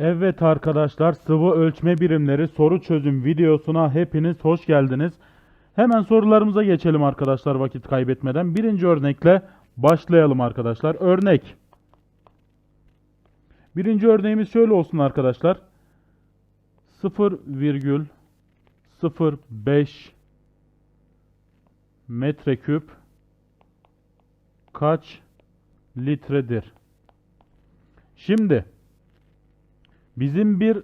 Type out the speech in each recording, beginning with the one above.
Evet arkadaşlar sıvı ölçme birimleri soru çözüm videosuna hepiniz hoş geldiniz. Hemen sorularımıza geçelim arkadaşlar vakit kaybetmeden. Birinci örnekle başlayalım arkadaşlar. Örnek. Birinci örneğimiz şöyle olsun arkadaşlar. 0,05 metreküp kaç litredir? Şimdi Bizim bir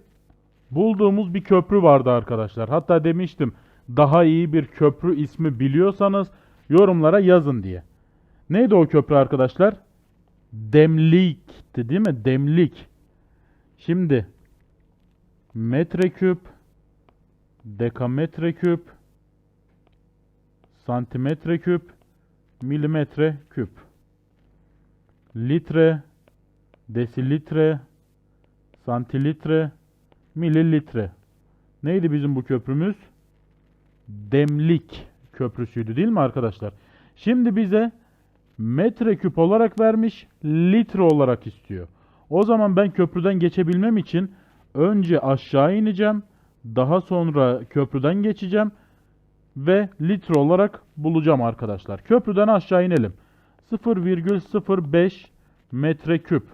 bulduğumuz bir köprü vardı arkadaşlar. Hatta demiştim daha iyi bir köprü ismi biliyorsanız yorumlara yazın diye. Neydi o köprü arkadaşlar? Demlikti değil mi? Demlik. Şimdi metreküp, dekametreküp, santimetreküp, milimetre küp. Litre, desilitre, santilitre, mililitre. Neydi bizim bu köprümüz? Demlik köprüsüydü değil mi arkadaşlar? Şimdi bize metreküp olarak vermiş, litre olarak istiyor. O zaman ben köprüden geçebilmem için önce aşağı ineceğim, daha sonra köprüden geçeceğim ve litre olarak bulacağım arkadaşlar. Köprüden aşağı inelim. 0,05 metreküp.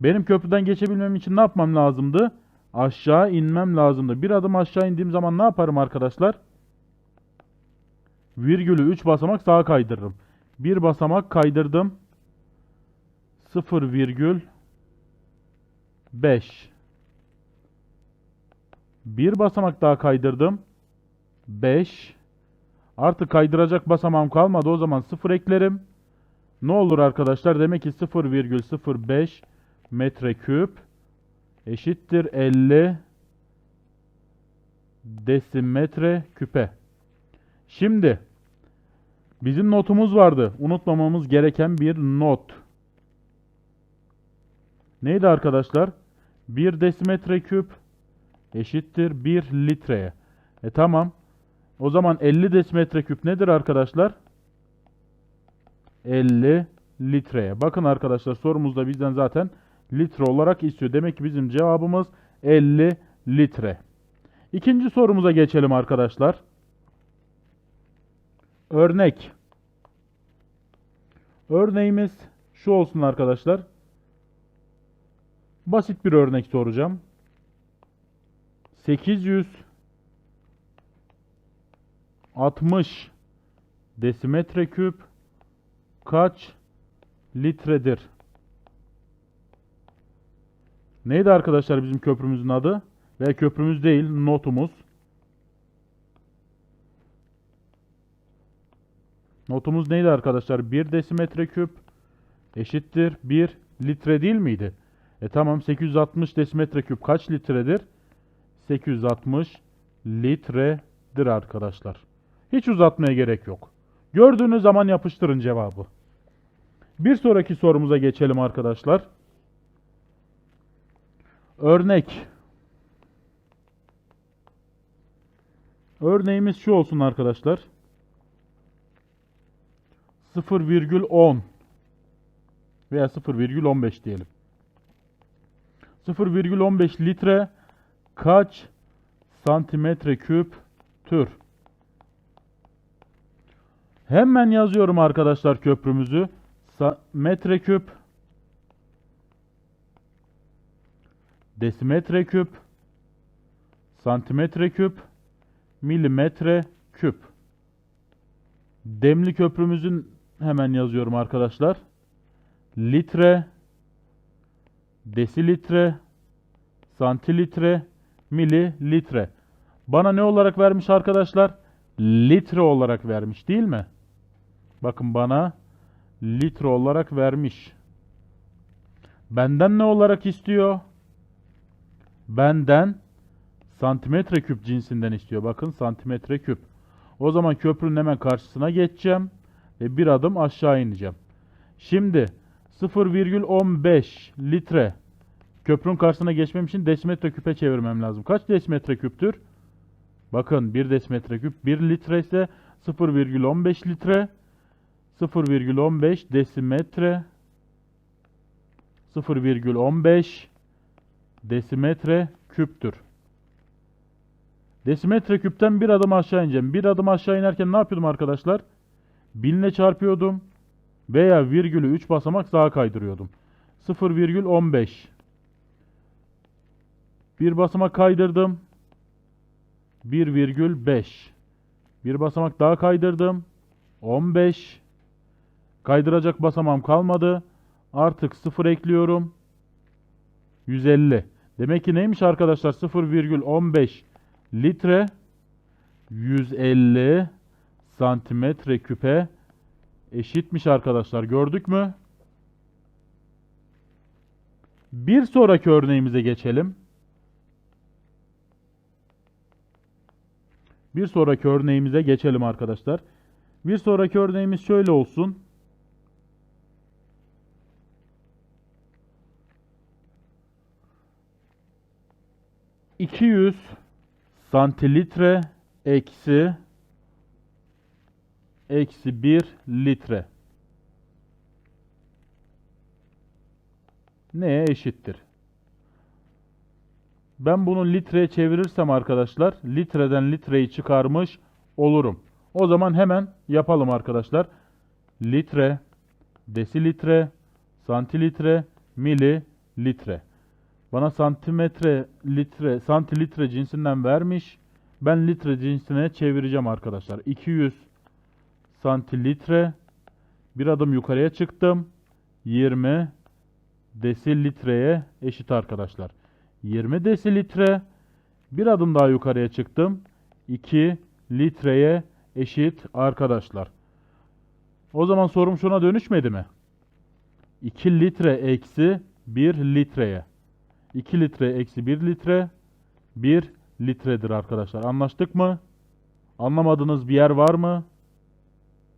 Benim köprüden geçebilmem için ne yapmam lazımdı? Aşağı inmem lazımdı. Bir adım aşağı indiğim zaman ne yaparım arkadaşlar? Virgülü 3 basamak sağa kaydırırım. Bir basamak kaydırdım. 0,5 Bir basamak daha kaydırdım. 5 Artık kaydıracak basamağım kalmadı. O zaman 0 eklerim. Ne olur arkadaşlar? Demek ki 0,05 metreküp eşittir 50 desimetre küpe. Şimdi bizim notumuz vardı. Unutmamamız gereken bir not. Neydi arkadaşlar? 1 desimetre küp eşittir 1 litreye. E tamam. O zaman 50 desimetre küp nedir arkadaşlar? 50 litreye. Bakın arkadaşlar sorumuzda bizden zaten litre olarak istiyor. Demek ki bizim cevabımız 50 litre. İkinci sorumuza geçelim arkadaşlar. Örnek. Örneğimiz şu olsun arkadaşlar. Basit bir örnek soracağım. 860 desimetre küp kaç litredir? Neydi arkadaşlar bizim köprümüzün adı? Ve köprümüz değil, notumuz. Notumuz neydi arkadaşlar? 1 desimetre küp eşittir 1 litre değil miydi? E tamam 860 desimetre küp kaç litredir? 860 litredir arkadaşlar. Hiç uzatmaya gerek yok. Gördüğünüz zaman yapıştırın cevabı. Bir sonraki sorumuza geçelim arkadaşlar. Örnek. Örneğimiz şu olsun arkadaşlar. 0,10 veya 0,15 diyelim. 0,15 litre kaç santimetre küp tür? Hemen yazıyorum arkadaşlar köprümüzü. Sa metre küp desimetre küp, santimetre küp, milimetre küp. Demli köprümüzün hemen yazıyorum arkadaşlar. Litre, desilitre, santilitre, mililitre. Bana ne olarak vermiş arkadaşlar? Litre olarak vermiş değil mi? Bakın bana litre olarak vermiş. Benden ne olarak istiyor? Benden santimetre küp cinsinden istiyor. Bakın santimetre küp. O zaman köprünün hemen karşısına geçeceğim ve bir adım aşağı ineceğim. Şimdi 0,15 litre köprünün karşısına geçmem için desimetre küpe çevirmem lazım. Kaç desimetre küptür? Bakın 1 desimetre küp 1 litre ise 0,15 litre 0,15 desimetre 0,15 desimetre küptür. Desimetre küpten bir adım aşağı ineceğim. Bir adım aşağı inerken ne yapıyordum arkadaşlar? Binle çarpıyordum veya virgülü 3 basamak sağa kaydırıyordum. 0,15 Bir basamak kaydırdım. 1,5 Bir basamak daha kaydırdım. 15 Kaydıracak basamağım kalmadı. Artık 0 ekliyorum. 150. Demek ki neymiş arkadaşlar? 0,15 litre 150 santimetre küpe eşitmiş arkadaşlar. Gördük mü? Bir sonraki örneğimize geçelim. Bir sonraki örneğimize geçelim arkadaşlar. Bir sonraki örneğimiz şöyle olsun. İki yüz santilitre eksi eksi bir litre. Neye eşittir? Ben bunu litreye çevirirsem arkadaşlar litreden litreyi çıkarmış olurum. O zaman hemen yapalım arkadaşlar. Litre, desilitre, santilitre, mililitre. Bana santimetre, litre, santilitre cinsinden vermiş. Ben litre cinsine çevireceğim arkadaşlar. 200 santilitre. Bir adım yukarıya çıktım. 20 desilitreye eşit arkadaşlar. 20 desilitre. Bir adım daha yukarıya çıktım. 2 litreye eşit arkadaşlar. O zaman sorum şuna dönüşmedi mi? 2 litre eksi 1 litreye. 2 litre eksi 1 litre 1 litredir arkadaşlar. Anlaştık mı? Anlamadığınız bir yer var mı?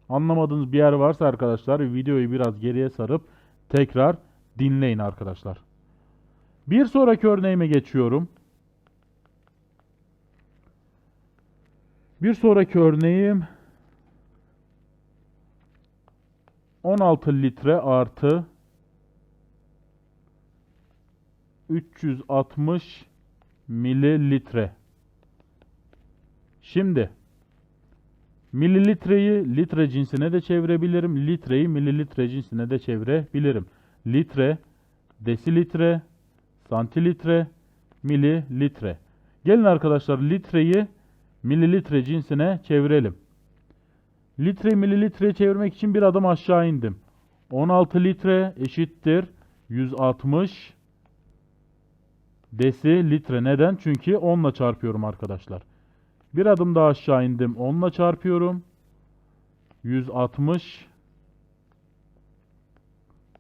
Anlamadığınız bir yer varsa arkadaşlar videoyu biraz geriye sarıp tekrar dinleyin arkadaşlar. Bir sonraki örneğime geçiyorum. Bir sonraki örneğim 16 litre artı 360 mililitre. Şimdi mililitreyi litre cinsine de çevirebilirim. Litreyi mililitre cinsine de çevirebilirim. Litre, desilitre, santilitre, mililitre. Gelin arkadaşlar litreyi mililitre cinsine çevirelim. Litre mililitreye çevirmek için bir adım aşağı indim. 16 litre eşittir 160 desilitre. Neden? Çünkü 10 ile çarpıyorum arkadaşlar. Bir adım daha aşağı indim. 10 ile çarpıyorum. 160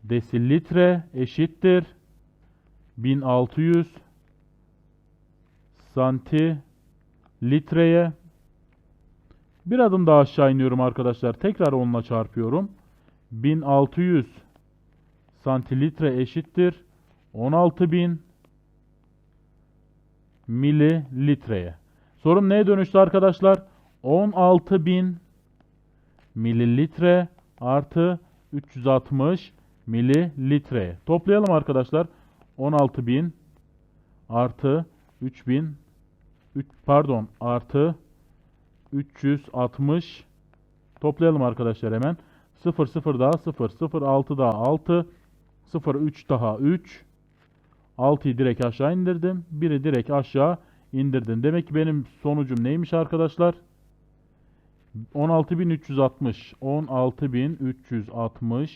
desilitre eşittir 1600 santi litreye bir adım daha aşağı iniyorum arkadaşlar. Tekrar 10 ile çarpıyorum. 1600 santilitre eşittir 16000 mililitreye. Sorum neye dönüştü arkadaşlar? 16.000 mililitre artı 360 mililitreye. Toplayalım arkadaşlar. 16.000 artı 3000 3, pardon artı 360 toplayalım arkadaşlar hemen. 0 0 daha 0 0 6 daha 6 0 3 daha 3 6'yı direkt aşağı indirdim. 1'i direkt aşağı indirdim. Demek ki benim sonucum neymiş arkadaşlar? 16.360 16.360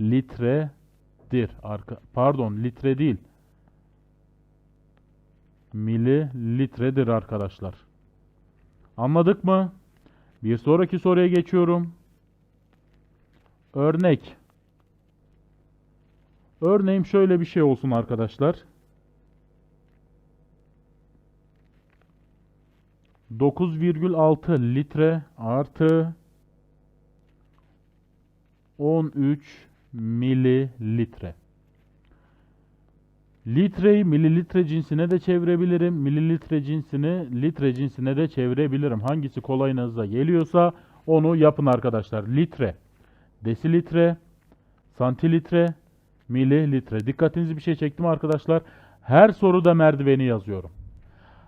litredir. Arka, pardon litre değil. Mililitredir arkadaşlar. Anladık mı? Bir sonraki soruya geçiyorum. Örnek. Örneğim şöyle bir şey olsun arkadaşlar. 9,6 litre artı 13 mililitre. Litreyi mililitre cinsine de çevirebilirim. Mililitre cinsini litre cinsine de çevirebilirim. Hangisi kolayınıza geliyorsa onu yapın arkadaşlar. Litre, desilitre, santilitre, mililitre. Dikkatinizi bir şey çektim arkadaşlar. Her soruda merdiveni yazıyorum.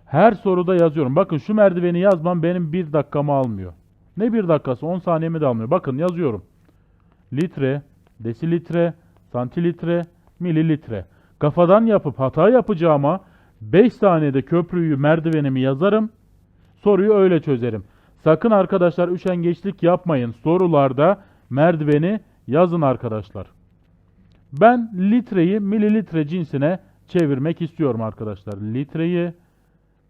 Her soruda yazıyorum. Bakın şu merdiveni yazmam benim bir dakikamı almıyor. Ne bir dakikası 10 saniyemi de almıyor. Bakın yazıyorum. Litre, desilitre, santilitre, mililitre. Kafadan yapıp hata yapacağıma 5 saniyede köprüyü merdivenimi yazarım. Soruyu öyle çözerim. Sakın arkadaşlar üşengeçlik yapmayın. Sorularda merdiveni yazın arkadaşlar. Ben litreyi mililitre cinsine çevirmek istiyorum arkadaşlar. Litreyi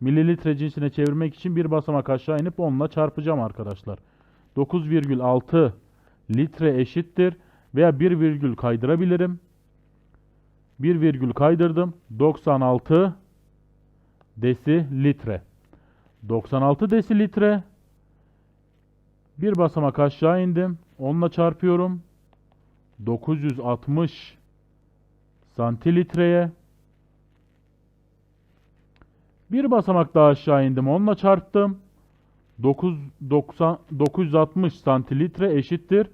mililitre cinsine çevirmek için bir basamak aşağı inip onunla çarpacağım arkadaşlar. 9,6 litre eşittir veya 1 virgül kaydırabilirim. 1 virgül kaydırdım. 96 desilitre. 96 desilitre. Bir basamak aşağı indim. Onunla çarpıyorum. 960 santilitreye. Bir basamak daha aşağı indim. Onunla çarptım. 9, 90, 960 santilitre eşittir.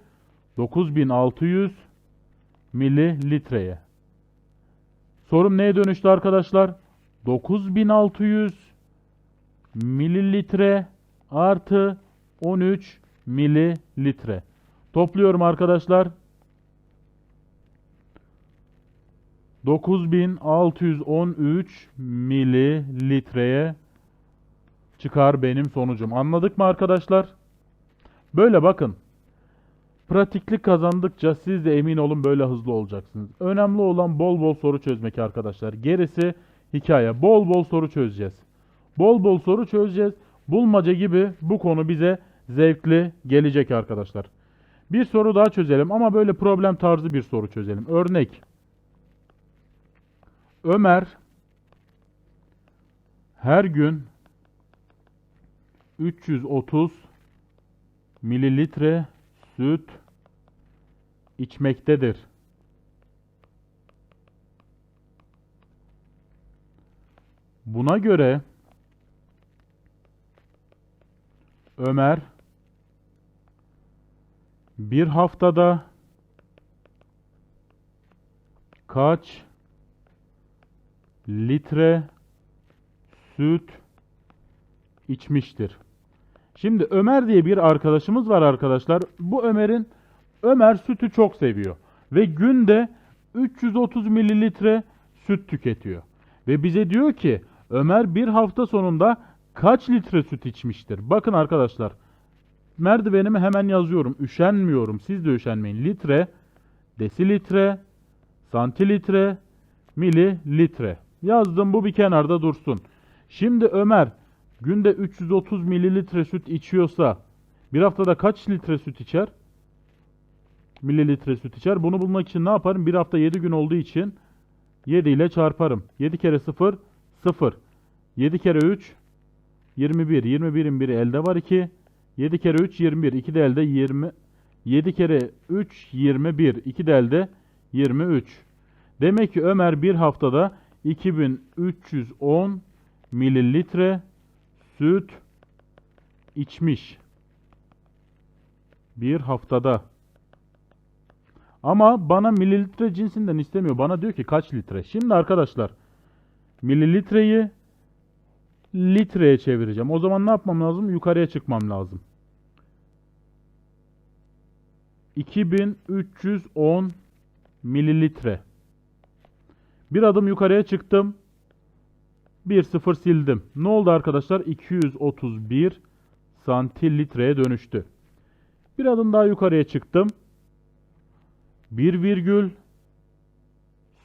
9600 mililitreye. Sorum neye dönüştü arkadaşlar? 9600 mililitre artı 13 mililitre. Topluyorum arkadaşlar. 9613 mililitreye çıkar benim sonucum. Anladık mı arkadaşlar? Böyle bakın. Pratiklik kazandıkça siz de emin olun böyle hızlı olacaksınız. Önemli olan bol bol soru çözmek arkadaşlar. Gerisi hikaye. Bol bol soru çözeceğiz. Bol bol soru çözeceğiz. Bulmaca gibi bu konu bize zevkli gelecek arkadaşlar. Bir soru daha çözelim ama böyle problem tarzı bir soru çözelim. Örnek. Ömer her gün 330 mililitre süt içmektedir. Buna göre Ömer bir haftada kaç litre süt içmiştir? Şimdi Ömer diye bir arkadaşımız var arkadaşlar. Bu Ömer'in Ömer sütü çok seviyor ve günde 330 mililitre süt tüketiyor. Ve bize diyor ki Ömer bir hafta sonunda kaç litre süt içmiştir? Bakın arkadaşlar merdivenimi hemen yazıyorum. Üşenmiyorum. Siz de üşenmeyin. Litre, desilitre, santilitre, mililitre. Yazdım bu bir kenarda dursun. Şimdi Ömer günde 330 mililitre süt içiyorsa bir haftada kaç litre süt içer? Mililitre süt içer. Bunu bulmak için ne yaparım? Bir hafta 7 gün olduğu için 7 ile çarparım. 7 kere 0 0. 7 kere 3 21. 21'in biri elde var 2. 7 kere 3 21. 2 de elde 20. 7 kere 3 21. 2 de elde 23. Demek ki Ömer bir haftada 2310 mililitre süt içmiş. Bir haftada. Ama bana mililitre cinsinden istemiyor. Bana diyor ki kaç litre. Şimdi arkadaşlar mililitreyi litreye çevireceğim. O zaman ne yapmam lazım? Yukarıya çıkmam lazım. 2310 mililitre. Bir adım yukarıya çıktım. Bir sıfır sildim. Ne oldu arkadaşlar? 231 santilitreye dönüştü. Bir adım daha yukarıya çıktım. Bir virgül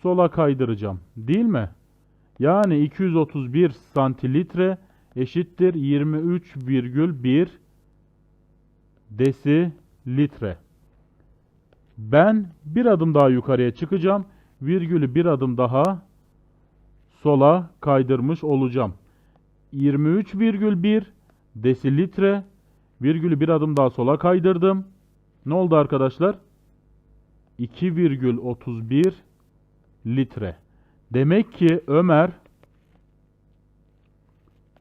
sola kaydıracağım. Değil mi? Yani 231 santilitre eşittir 23,1 desilitre. Ben bir adım daha yukarıya çıkacağım. Virgülü bir adım daha sola kaydırmış olacağım. 23,1 desilitre virgülü bir adım daha sola kaydırdım. Ne oldu arkadaşlar? 2,31 litre. Demek ki Ömer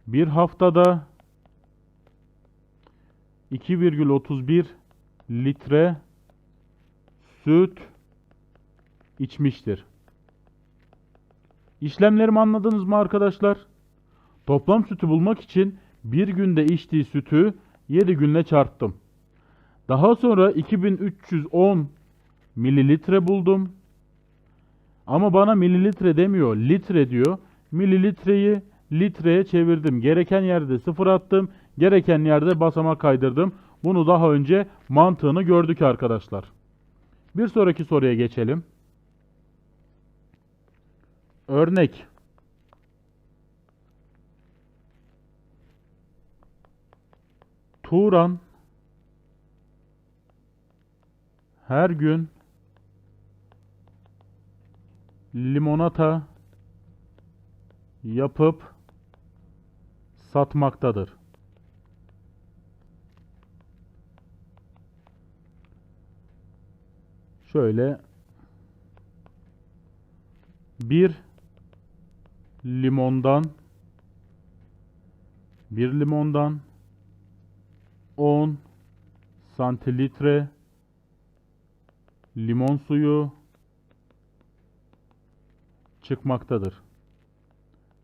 bir haftada 2,31 litre süt içmiştir. İşlemlerimi anladınız mı arkadaşlar? Toplam sütü bulmak için bir günde içtiği sütü 7 günle çarptım. Daha sonra 2310 mililitre buldum. Ama bana mililitre demiyor, litre diyor. Mililitreyi litreye çevirdim. Gereken yerde sıfır attım, gereken yerde basamağa kaydırdım. Bunu daha önce mantığını gördük arkadaşlar. Bir sonraki soruya geçelim. Örnek. Turan her gün limonata yapıp satmaktadır. Şöyle bir limondan bir limondan 10 santilitre limon suyu çıkmaktadır.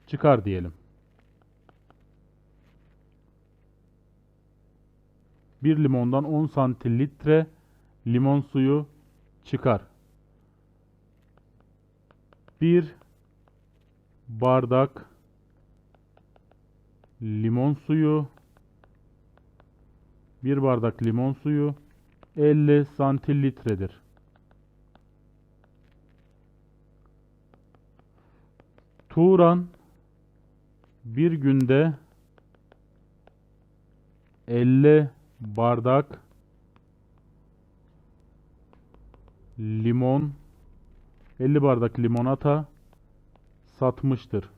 Çıkar diyelim. Bir limondan 10 santilitre limon suyu çıkar. Bir bardak limon suyu bir bardak limon suyu 50 santilitredir. Turan bir günde 50 bardak limon 50 bardak limonata satmıştır.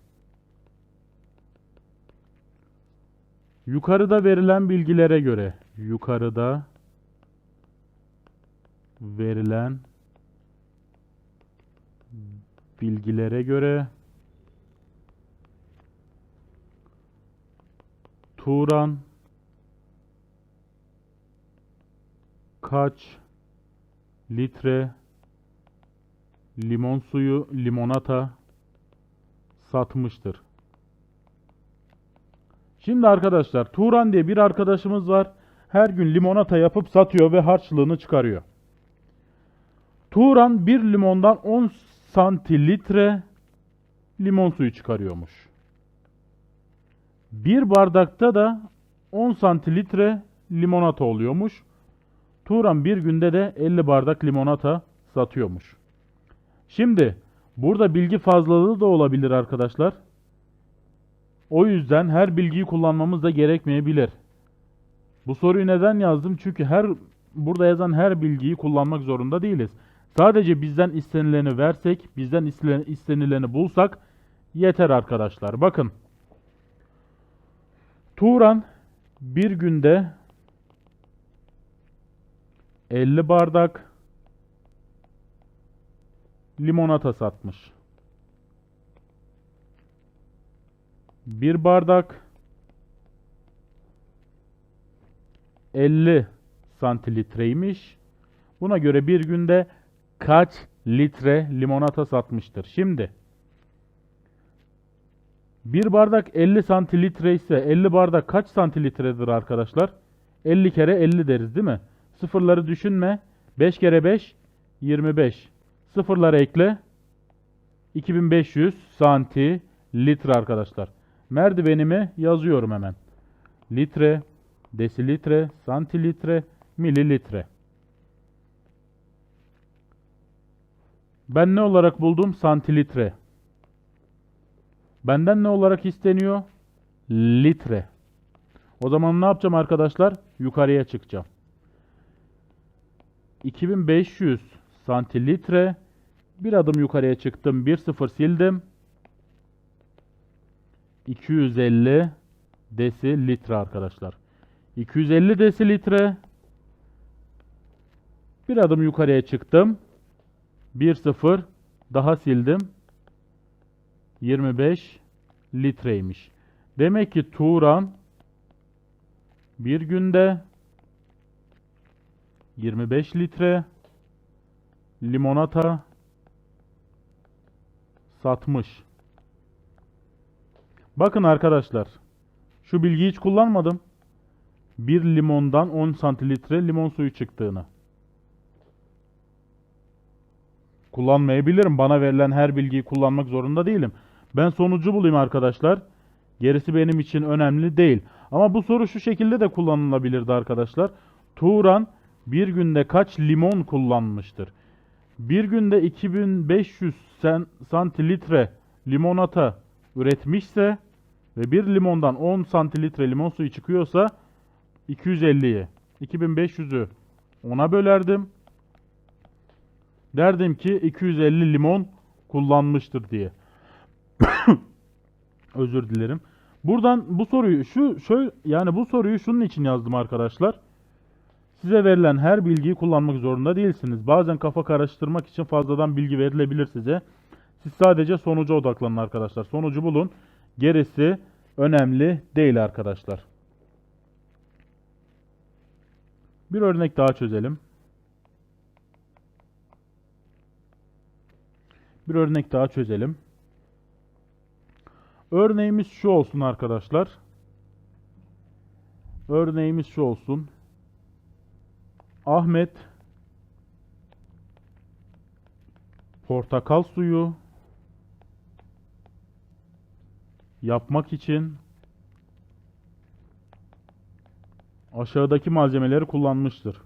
Yukarıda verilen bilgilere göre yukarıda verilen bilgilere göre Turan kaç litre limon suyu limonata satmıştır? Şimdi arkadaşlar Turan diye bir arkadaşımız var. Her gün limonata yapıp satıyor ve harçlığını çıkarıyor. Turan bir limondan 10 santilitre limon suyu çıkarıyormuş. Bir bardakta da 10 santilitre limonata oluyormuş. Turan bir günde de 50 bardak limonata satıyormuş. Şimdi burada bilgi fazlalığı da olabilir arkadaşlar. O yüzden her bilgiyi kullanmamız da gerekmeyebilir. Bu soruyu neden yazdım? Çünkü her burada yazan her bilgiyi kullanmak zorunda değiliz. Sadece bizden istenileni versek, bizden istenileni bulsak yeter arkadaşlar. Bakın. Turan bir günde 50 bardak limonata satmış. Bir bardak 50 santilitreymiş. Buna göre bir günde kaç litre limonata satmıştır? Şimdi bir bardak 50 santilitre ise 50 bardak kaç santilitredir arkadaşlar? 50 kere 50 deriz değil mi? Sıfırları düşünme. 5 kere 5 25. Sıfırları ekle. 2500 santi litre arkadaşlar. Merdivenimi yazıyorum hemen. Litre, desilitre, santilitre, mililitre. Ben ne olarak buldum? Santilitre. Benden ne olarak isteniyor? Litre. O zaman ne yapacağım arkadaşlar? Yukarıya çıkacağım. 2500 santilitre. Bir adım yukarıya çıktım. Bir sıfır sildim. 250 desilitre arkadaşlar. 250 desilitre. Bir adım yukarıya çıktım. 1 0 daha sildim. 25 litreymiş. Demek ki Turan bir günde 25 litre limonata satmış. Bakın arkadaşlar. Şu bilgiyi hiç kullanmadım. Bir limondan 10 santiltre limon suyu çıktığını. Kullanmayabilirim. Bana verilen her bilgiyi kullanmak zorunda değilim. Ben sonucu bulayım arkadaşlar. Gerisi benim için önemli değil. Ama bu soru şu şekilde de kullanılabilirdi arkadaşlar. Turan bir günde kaç limon kullanmıştır? Bir günde 2500 sen, santilitre limonata üretmişse ve bir limondan 10 santilitre limon suyu çıkıyorsa 250'yi 2500'ü ona bölerdim. Derdim ki 250 limon kullanmıştır diye. Özür dilerim. Buradan bu soruyu şu şöyle yani bu soruyu şunun için yazdım arkadaşlar. Size verilen her bilgiyi kullanmak zorunda değilsiniz. Bazen kafa karıştırmak için fazladan bilgi verilebilir size. Siz sadece sonuca odaklanın arkadaşlar. Sonucu bulun. Gerisi önemli değil arkadaşlar. Bir örnek daha çözelim. Bir örnek daha çözelim. Örneğimiz şu olsun arkadaşlar. Örneğimiz şu olsun. Ahmet portakal suyu yapmak için aşağıdaki malzemeleri kullanmıştır.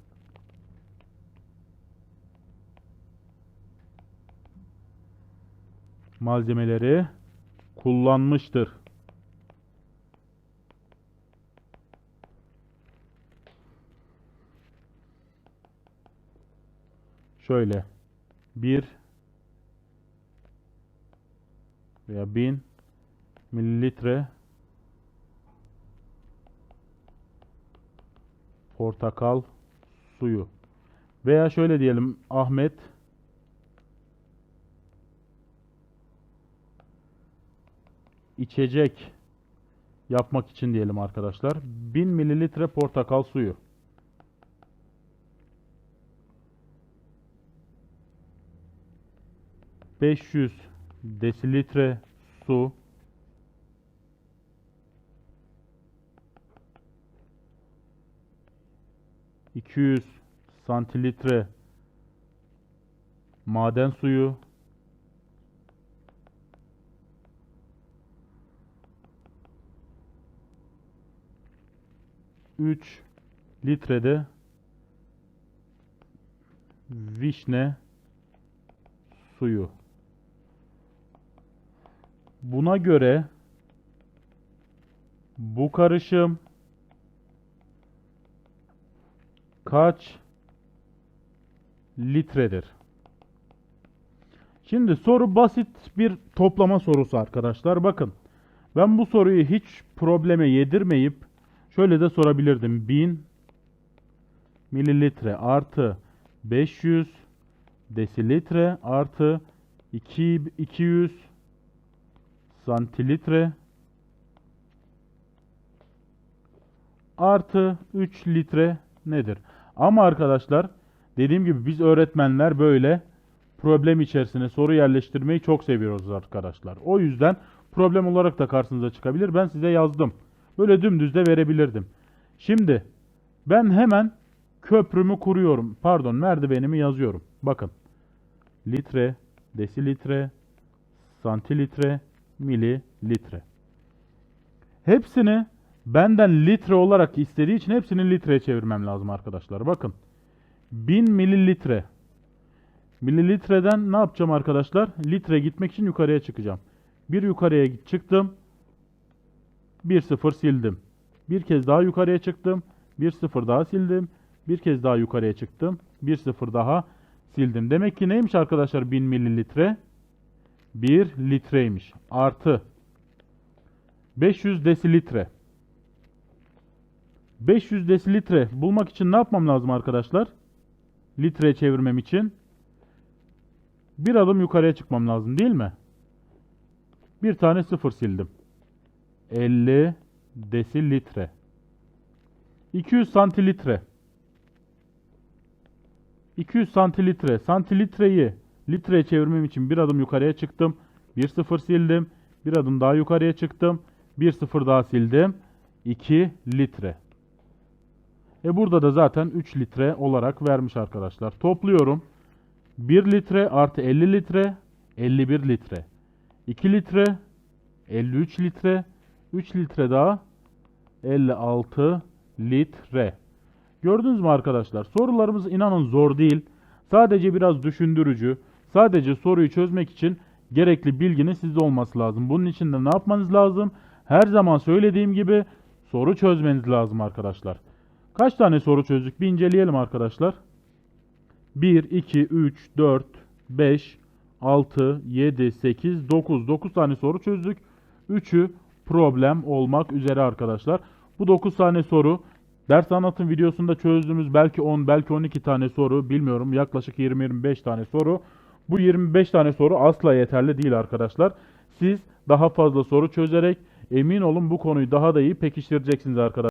Malzemeleri kullanmıştır. Şöyle. 1 veya 1000 mililitre portakal suyu. Veya şöyle diyelim Ahmet içecek yapmak için diyelim arkadaşlar 1000 mililitre portakal suyu 500 desilitre su. iki yüz santilitre maden suyu. üç litrede vişne suyu Buna göre bu karışım kaç litredir? Şimdi soru basit bir toplama sorusu arkadaşlar. Bakın ben bu soruyu hiç probleme yedirmeyip şöyle de sorabilirdim. 1000 mililitre artı 500 desilitre artı 2, 200 santilitre artı 3 litre nedir? Ama arkadaşlar dediğim gibi biz öğretmenler böyle problem içerisine soru yerleştirmeyi çok seviyoruz arkadaşlar. O yüzden problem olarak da karşınıza çıkabilir. Ben size yazdım. Böyle dümdüz de verebilirdim. Şimdi ben hemen köprümü kuruyorum. Pardon merdivenimi yazıyorum. Bakın. Litre, desilitre, santilitre, mililitre. Hepsini benden litre olarak istediği için hepsini litreye çevirmem lazım arkadaşlar. Bakın. 1000 mililitre. Mililitreden ne yapacağım arkadaşlar? Litre gitmek için yukarıya çıkacağım. Bir yukarıya çıktım. Bir sıfır sildim. Bir kez daha yukarıya çıktım. Bir sıfır daha sildim. Bir kez daha yukarıya çıktım. Bir sıfır daha sildim. Demek ki neymiş arkadaşlar 1000 mililitre? 1 litreymiş. Artı 500 desilitre. 500 desilitre bulmak için ne yapmam lazım arkadaşlar? Litreye çevirmem için bir adım yukarıya çıkmam lazım değil mi? Bir tane sıfır sildim. 50 desilitre. 200 santilitre. 200 santilitre. Santilitreyi litreye çevirmem için bir adım yukarıya çıktım. Bir sıfır sildim. Bir adım daha yukarıya çıktım. Bir sıfır daha sildim. 2 litre. E burada da zaten 3 litre olarak vermiş arkadaşlar. Topluyorum. 1 litre artı 50 litre 51 litre. 2 litre 53 litre 3 litre daha 56 litre. Gördünüz mü arkadaşlar? Sorularımız inanın zor değil. Sadece biraz düşündürücü. Sadece soruyu çözmek için gerekli bilginin sizde olması lazım. Bunun için de ne yapmanız lazım? Her zaman söylediğim gibi soru çözmeniz lazım arkadaşlar. Kaç tane soru çözdük? Bir inceleyelim arkadaşlar. 1, 2, 3, 4, 5, 6, 7, 8, 9. 9 tane soru çözdük. 3'ü problem olmak üzere arkadaşlar. Bu 9 tane soru ders anlatım videosunda çözdüğümüz belki 10 belki 12 tane soru bilmiyorum yaklaşık 20-25 tane soru. Bu 25 tane soru asla yeterli değil arkadaşlar. Siz daha fazla soru çözerek emin olun bu konuyu daha da iyi pekiştireceksiniz arkadaşlar.